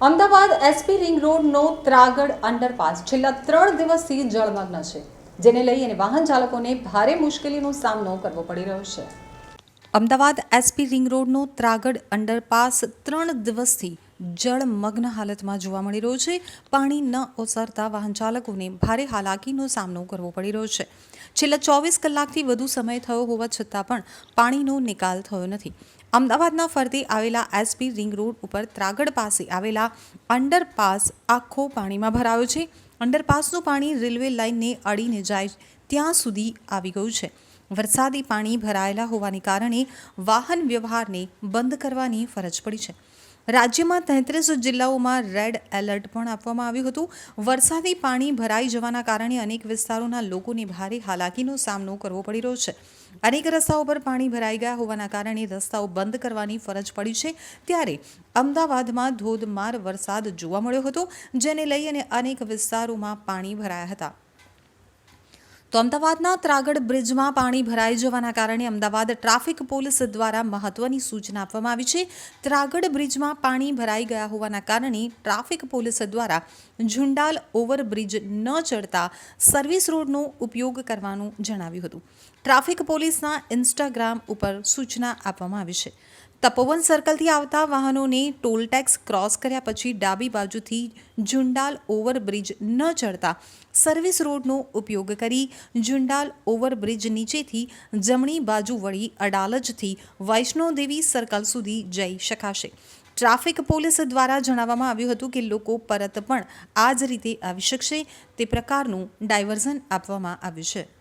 Ahmedabad SP ring રોડનો ત્રાગડ underpass છેલ્લા ત્રણ દિવસથી જળમગ્ન છે, જેને લઈ અને વાહન ચાલકોને ભારે મુશ્કેલીનો સામનો કરવો પડી રહ્યો છે. અમદાવાદ એસપી રિંગ રોડનો ત્રાગડ અંડરપાસ ત્રણ દિવસથી જળમગ્ન હાલતમાં જોવા મળી રહ્યો છે. પાણી ન ઓસરતા વાહન ચાલકોને ભારે હાલાકીનો સામનો કરવો પડી રહ્યો છે. છેલ્લા ચોવીસ કલાકથી વધુ સમય થયો હોવા છતાં પણ પાણીનો નિકાલ થયો નથી. અમદાવાદના ફરતે આવેલા એસપી રિંગ રોડ ઉપર ત્રાગડ પાસે આવેલા અંડરપાસ આખો પાણીમાં ભરાયો છે. અંડરપાસનું પાણી રેલવે લાઇનને અડીને જાય ત્યાં સુધી આવી ગયું છે. વરસાદી પાણી ભરાયેલા હોવાને કારણે વાહન વ્યવહારને બંધ કરવાની ફરજ પડી છે. રાજ્યમાં તેત્રીસ જિલ્લાઓમાં રેડ એલર્ટ પણ આપવામાં આવ્યું હતું. વરસાદી પાણી ભરાઈ જવાના કારણે અનેક વિસ્તારોના લોકોને ભારે હાલાકીનો સામનો કરવો પડી રહ્યો છે. અનેક રસ્તાઓ પર પાણી ભરાઈ ગયા હોવાના કારણે રસ્તાઓ બંધ કરવાની ફરજ પડી છે. ત્યારે અમદાવાદમાં ધોધમાર વરસાદ જોવા મળ્યો હતો, જેને લઈ અને અનેક વિસ્તારોમાં પાણી ભરાયા હતા. તો અમદાવાદના ત્રાગડ બ્રિજમાં પાણી ભરાઈ જવાના કારણે અમદાવાદ ટ્રાફિક પોલીસ દ્વારા મહત્વની સૂચના આપવામાં આવી છે. ત્રાગડ બ્રિજમાં પાણી ભરાઈ ગયા હોવાના કારણે ટ્રાફિક પોલીસ દ્વારા ઝુંડાલ ઓવરબ્રિજ ન ચડતા સર્વિસ રોડનો ઉપયોગ કરવાનું જણાવ્યું હતું. ટ્રાફિક પોલીસના ઇન્સ્ટાગ્રામ ઉપર સૂચના આપવામાં આવી છે. તપોવન સર્કલથી આવતા વાહનોને ટોલ ટેક્સ ક્રોસ કર્યા પછી ડાબી બાજુથી ઝુંડાલ ઓવરબ્રિજ ન ચડતા સર્વિસ રોડનો ઉપયોગ કરી ઝુંડાલ ઓવરબ્રિજ નીચેથી જમણી બાજુ વળી અડાલજથી વૈષ્ણોદેવી સર્કલ સુધી જઈ શકાશે. ટ્રાફિક પોલીસ દ્વારા જણાવવામાં આવ્યું હતું કે લોકો પરત પણ આ જ રીતે આવી શકશે તે પ્રકારનું ડાયવર્ઝન આપવામાં આવ્યું છે.